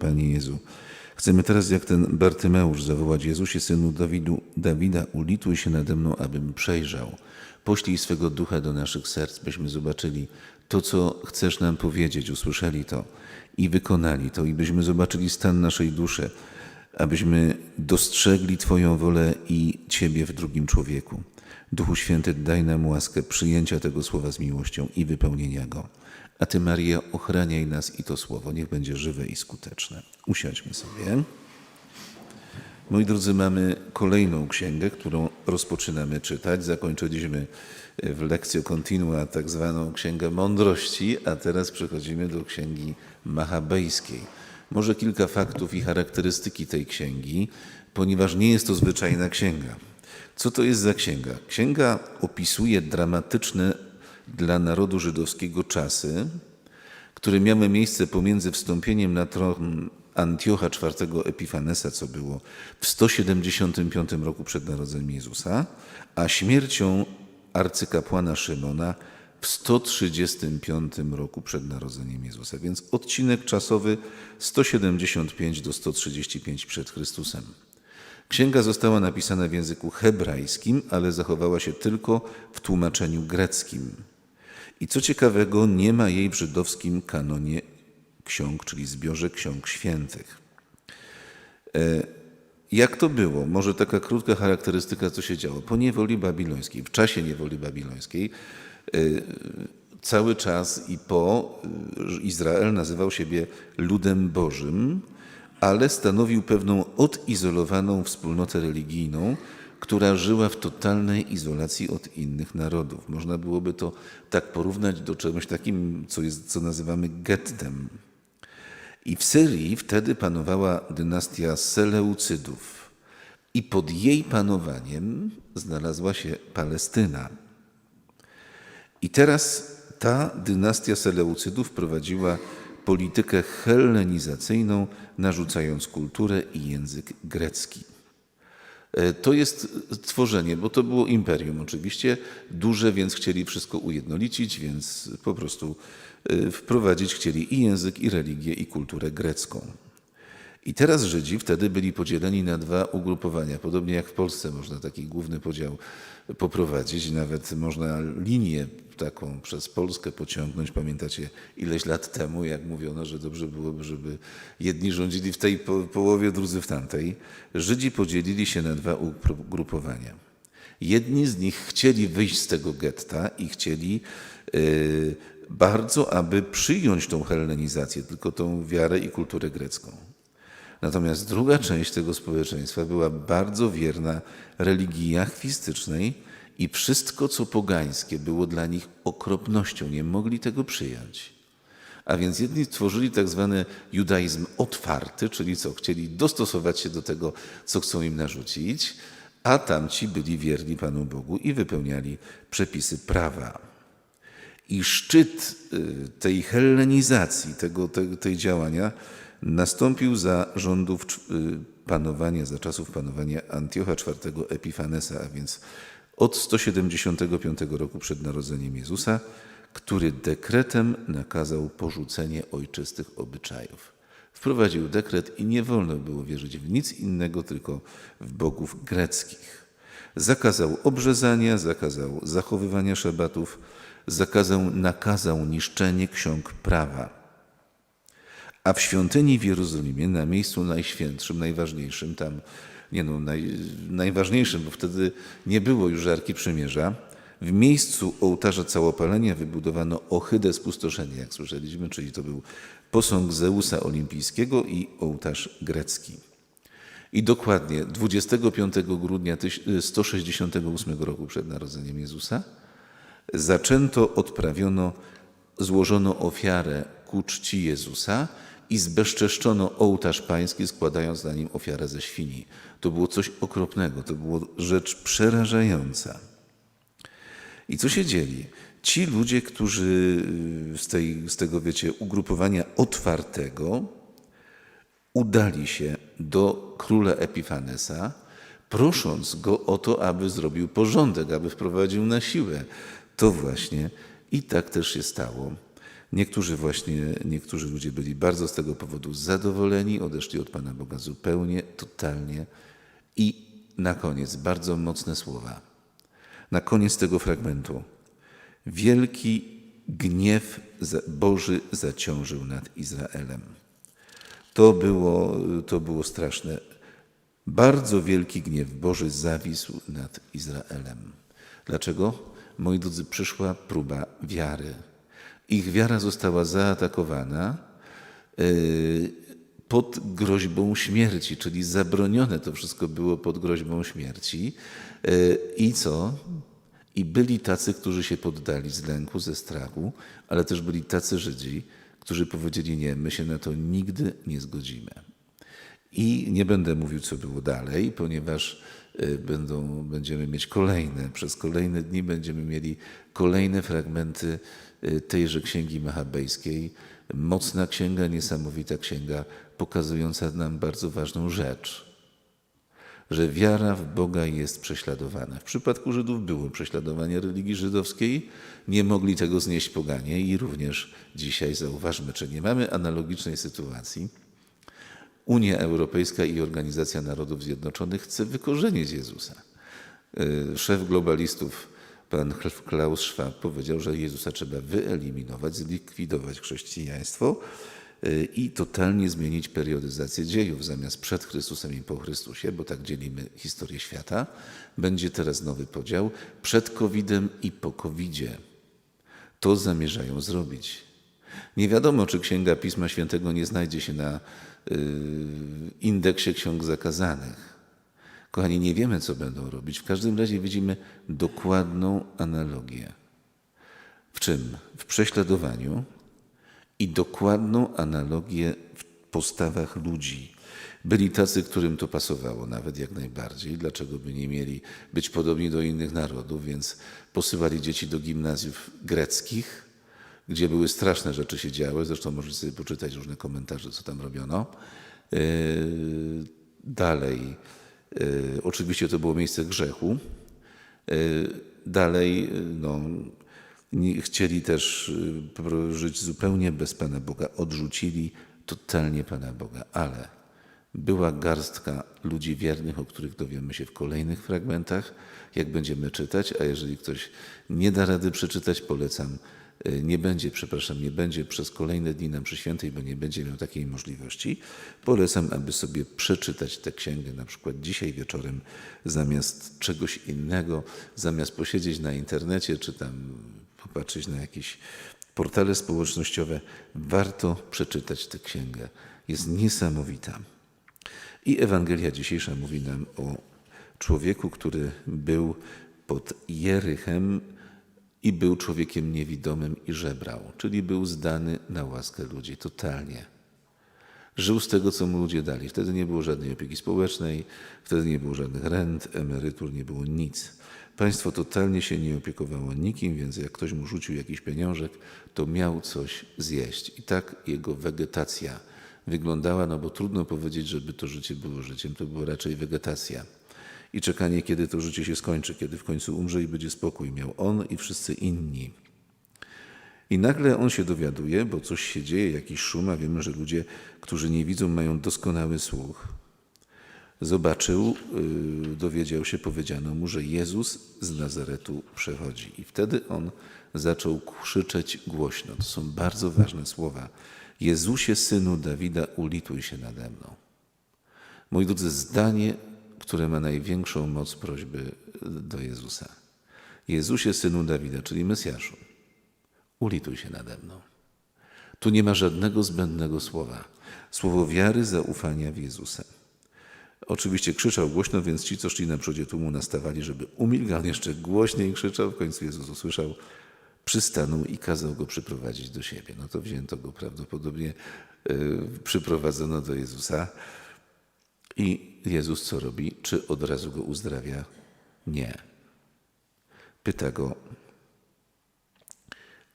Panie Jezu. Chcemy teraz, jak ten Bartymeusz, zawołać Jezusie, Synu Dawidu, Dawida, ulituj się nade mną, abym przejrzał. Poślij swego ducha do naszych serc, byśmy zobaczyli to, co chcesz nam powiedzieć, usłyszeli to i wykonali to, i byśmy zobaczyli stan naszej duszy, abyśmy dostrzegli Twoją wolę i Ciebie w drugim człowieku. Duchu Święty, daj nam łaskę przyjęcia tego słowa z miłością i wypełnienia go. A Ty, Maria, ochraniaj nas i to słowo niech będzie żywe i skuteczne. Usiądźmy sobie. Moi drodzy, mamy kolejną księgę, którą rozpoczynamy czytać. Zakończyliśmy w lekcjo continua tak zwaną Księgę Mądrości, a teraz przechodzimy do Księgi Machabejskiej. Może kilka faktów i charakterystyki tej księgi, ponieważ nie jest to zwyczajna księga. Co to jest za księga? Księga opisuje dramatyczne dla narodu żydowskiego czasy, które miały miejsce pomiędzy wstąpieniem na tron Antiocha IV Epifanesa, co było w 175 roku przed narodzeniem Jezusa, a śmiercią arcykapłana Szymona w 135 roku przed narodzeniem Jezusa. Więc odcinek czasowy 175 do 135 przed Chrystusem. Księga została napisana w języku hebrajskim, ale zachowała się tylko w tłumaczeniu greckim. I co ciekawego, nie ma jej w żydowskim kanonie ksiąg, czyli zbiorze ksiąg świętych. E, Jak to było? Może taka krótka charakterystyka, co się działo. Po niewoli babilońskiej, w czasie niewoli babilońskiej, e, cały czas i po e, Izrael nazywał siebie ludem Bożym, ale stanowił pewną odizolowaną wspólnotę religijną, która żyła w totalnej izolacji od innych narodów. Można byłoby to tak porównać do czegoś takim, co, jest, co nazywamy gettem. I w Syrii wtedy panowała dynastia Seleucydów. I pod jej panowaniem znalazła się Palestyna. I teraz ta dynastia Seleucydów prowadziła politykę hellenizacyjną, narzucając kulturę i język grecki. E, To jest tworzenie, bo to było imperium oczywiście, duże, więc chcieli wszystko ujednolicić, więc po prostu e, wprowadzić chcieli i język, i religię, i kulturę grecką. I teraz Żydzi wtedy byli podzieleni na dwa ugrupowania. Podobnie jak w Polsce można taki główny podział poprowadzić. Nawet można linię taką przez Polskę pociągnąć. Pamiętacie ileś lat temu, jak mówiono, że dobrze byłoby, żeby jedni rządzili w tej po połowie, drudzy w tamtej. Żydzi podzielili się na dwa ugrupowania. Jedni z nich chcieli wyjść z tego getta i chcieli yy, bardzo, aby przyjąć tą hellenizację, tylko tą wiarę i kulturę grecką. Natomiast druga część tego społeczeństwa była bardzo wierna religii jachwistycznej i wszystko, co pogańskie, było dla nich okropnością. Nie mogli tego przyjąć. A więc jedni tworzyli tak zwany judaizm otwarty, czyli co, chcieli dostosować się do tego, co chcą im narzucić, a tamci byli wierni Panu Bogu i wypełniali przepisy prawa. I szczyt y, tej hellenizacji, tego, te, tej działania nastąpił za rządów y, panowania, za czasów panowania Antiocha IV Epifanesa, a więc od 175 roku przed narodzeniem Jezusa, który dekretem nakazał porzucenie ojczystych obyczajów. Wprowadził dekret i nie wolno było wierzyć w nic innego, tylko w bogów greckich. Zakazał obrzezania, zakazał zachowywania szabatów, zakazał, nakazał niszczenie ksiąg prawa. A w świątyni w Jerozolimie, na miejscu najświętszym, najważniejszym, tam, nie no, naj, najważniejszym, bo wtedy nie było już Arki Przymierza, w miejscu ołtarza całopalenia wybudowano ohydę spustoszenia, jak słyszeliśmy, czyli to był posąg Zeusa Olimpijskiego i ołtarz grecki. I dokładnie 25 grudnia tyś- 168 roku przed narodzeniem Jezusa zaczęto, odprawiono, złożono ofiarę ku czci Jezusa i zbezczeszczono ołtarz pański, składając na nim ofiarę ze świni. To było coś okropnego, to było rzecz przerażająca. I co się dzieli? Ci ludzie, którzy y, z, tej, z tego, wiecie, ugrupowania otwartego udali się do króla Epifanesa, prosząc go o to, aby zrobił porządek, aby wprowadził na siłę. To właśnie i tak też się stało. Niektórzy właśnie, niektórzy ludzie byli bardzo z tego powodu zadowoleni, odeszli od Pana Boga zupełnie, totalnie. I na koniec bardzo mocne słowa. Na koniec tego fragmentu. Wielki gniew Boży zaciążył nad Izraelem. To było, to było straszne. Bardzo wielki gniew Boży zawisł nad Izraelem. Dlaczego? Moi drodzy, przyszła próba wiary. Ich wiara została zaatakowana yy, pod groźbą śmierci, czyli zabronione to wszystko było pod groźbą śmierci. Yy, I co? I byli tacy, którzy się poddali z lęku, ze strachu, ale też byli tacy Żydzi, którzy powiedzieli: Nie, my się na to nigdy nie zgodzimy. I nie będę mówił, co było dalej, ponieważ będą, będziemy mieć kolejne, przez kolejne dni będziemy mieli kolejne fragmenty y, tejże księgi machabejskiej. Mocna księga, niesamowita księga, pokazująca nam bardzo ważną rzecz że wiara w Boga jest prześladowana. W przypadku Żydów było prześladowanie religii żydowskiej, nie mogli tego znieść poganie i również dzisiaj zauważmy, czy nie mamy analogicznej sytuacji. Unia Europejska i Organizacja Narodów Zjednoczonych chce wykorzenić Jezusa. Y, Szef globalistów, pan Klaus Schwab, powiedział, że Jezusa trzeba wyeliminować, zlikwidować chrześcijaństwo y, i totalnie zmienić periodyzację dziejów. Zamiast przed Chrystusem i po Chrystusie, bo tak dzielimy historię świata, będzie teraz nowy podział przed COVID-em i po COVID-zie. To zamierzają zrobić. Nie wiadomo, czy Księga Pisma Świętego nie znajdzie się na indeksie ksiąg zakazanych. Kochani, nie wiemy, co będą robić. W każdym razie widzimy dokładną analogię. W czym? W prześladowaniu i dokładną analogię w postawach ludzi. Byli tacy, którym to pasowało nawet jak najbardziej. Dlaczego by nie mieli być podobni do innych narodów? Więc posyłali dzieci do gimnazjów greckich, gdzie były straszne rzeczy się działy. Zresztą możecie sobie poczytać różne komentarze, co tam robiono. Yy, Dalej, yy, oczywiście to było miejsce grzechu. Yy, Dalej, no, chcieli też żyć zupełnie bez Pana Boga. Odrzucili totalnie Pana Boga, ale była garstka ludzi wiernych, o których dowiemy się w kolejnych fragmentach, jak będziemy czytać, a jeżeli ktoś nie da rady przeczytać, polecam, nie będzie, przepraszam, nie będzie przez kolejne dni nam przy świętej, bo nie będzie miał takiej możliwości. Polecam, aby sobie przeczytać tę księgę, na przykład dzisiaj wieczorem, zamiast czegoś innego, zamiast posiedzieć na internecie, czy tam popatrzeć na jakieś portale społecznościowe, warto przeczytać tę księgę. Jest niesamowita. I Ewangelia dzisiejsza mówi nam o człowieku, który był pod Jerychem i był człowiekiem niewidomym i żebrał, czyli był zdany na łaskę ludzi totalnie. Żył z tego, co mu ludzie dali. Wtedy nie było żadnej opieki społecznej, wtedy nie było żadnych rent, emerytur, nie było nic. Państwo totalnie się nie opiekowało nikim, więc jak ktoś mu rzucił jakiś pieniążek, to miał coś zjeść. I tak jego wegetacja wyglądała, no bo trudno powiedzieć, żeby to życie było życiem, to była raczej wegetacja. I czekanie, kiedy to życie się skończy, kiedy w końcu umrze i będzie spokój. Miał on i wszyscy inni. I nagle on się dowiaduje, bo coś się dzieje, jakiś szum, a wiemy, że ludzie, którzy nie widzą, mają doskonały słuch. Zobaczył, yy, dowiedział się, powiedziano mu, że Jezus z Nazaretu przechodzi. I wtedy on zaczął krzyczeć głośno. To są bardzo ważne słowa. Jezusie, synu Dawida, ulituj się nade mną. Moi drodzy, zdanie, które ma największą moc prośby do Jezusa. Jezusie, synu Dawida, czyli Mesjaszu, ulituj się nade mną. Tu nie ma żadnego zbędnego słowa. Słowo wiary, zaufania w Jezusa. Oczywiście krzyczał głośno, więc ci, co szli na przodzie tłumu, nastawali, żeby umilkł. On jeszcze głośniej krzyczał. W końcu Jezus usłyszał, przystanął i kazał go przyprowadzić do siebie. No to wzięto go prawdopodobnie, yy, przyprowadzono do Jezusa. I Jezus co robi? Czy od razu go uzdrawia? Nie. Pyta go,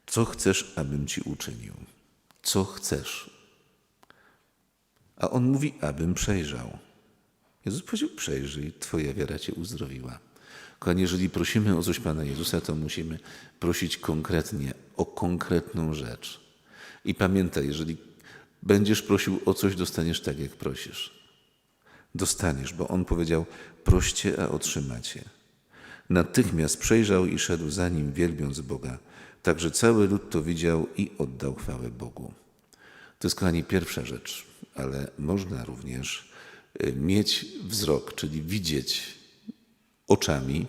co chcesz, abym ci uczynił? Co chcesz? A on mówi, abym przejrzał. Jezus powiedział, przejrzyj, twoja wiara cię uzdrowiła. Kochani, jeżeli prosimy o coś Pana Jezusa, to musimy prosić konkretnie, o konkretną rzecz. I pamiętaj, jeżeli będziesz prosił o coś, dostaniesz tak, jak prosisz. Dostaniesz, bo on powiedział: proście, a otrzymacie. Natychmiast przejrzał i szedł za nim, wielbiąc Boga. Także cały lud to widział i oddał chwałę Bogu. To jest, kochani, pierwsza rzecz, ale można również y, mieć wzrok, czyli widzieć oczami,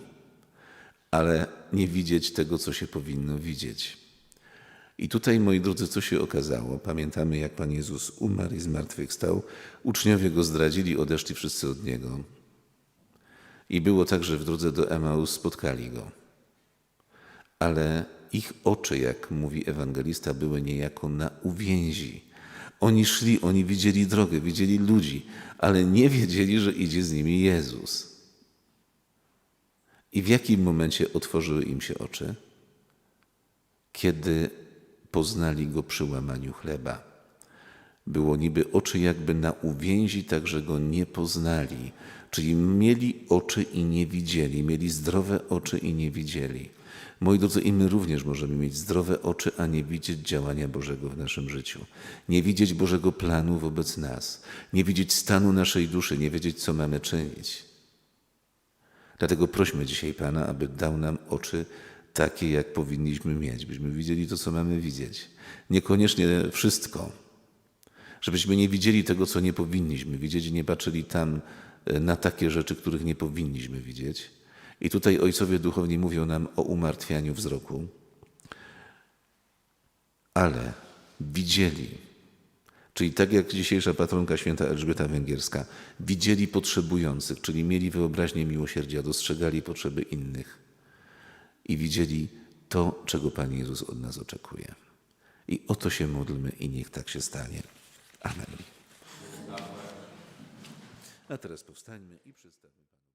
ale nie widzieć tego, co się powinno widzieć. I tutaj, moi drodzy, co się okazało? Pamiętamy, jak Pan Jezus umarł i zmartwychwstał. Uczniowie go zdradzili, odeszli wszyscy od niego. I było tak, że w drodze do Emaus spotkali go. Ale ich oczy, jak mówi ewangelista, były niejako na uwięzi. Oni szli, oni widzieli drogę, widzieli ludzi, ale nie wiedzieli, że idzie z nimi Jezus. I w jakim momencie otworzyły im się oczy? Kiedy poznali go przy łamaniu chleba. Było niby oczy jakby na uwięzi, tak że go nie poznali. Czyli mieli oczy i nie widzieli, mieli zdrowe oczy i nie widzieli. Moi drodzy, i my również możemy mieć zdrowe oczy, a nie widzieć działania Bożego w naszym życiu. Nie widzieć Bożego planu wobec nas. Nie widzieć stanu naszej duszy, nie wiedzieć, co mamy czynić. Dlatego prośmy dzisiaj Pana, aby dał nam oczy takie, jak powinniśmy mieć, byśmy widzieli to, co mamy widzieć. Niekoniecznie wszystko, żebyśmy nie widzieli tego, co nie powinniśmy widzieć i nie patrzyli tam e, na takie rzeczy, których nie powinniśmy widzieć. I tutaj ojcowie duchowni mówią nam o umartwianiu wzroku, ale widzieli, czyli tak jak dzisiejsza patronka święta Elżbieta Węgierska, widzieli potrzebujących, czyli mieli wyobraźnię miłosierdzia, dostrzegali potrzeby innych i widzieli to, czego Pan Jezus od nas oczekuje. I o to się módlmy i niech tak się stanie. Amen. A teraz powstańmy i przedstawmy Pana.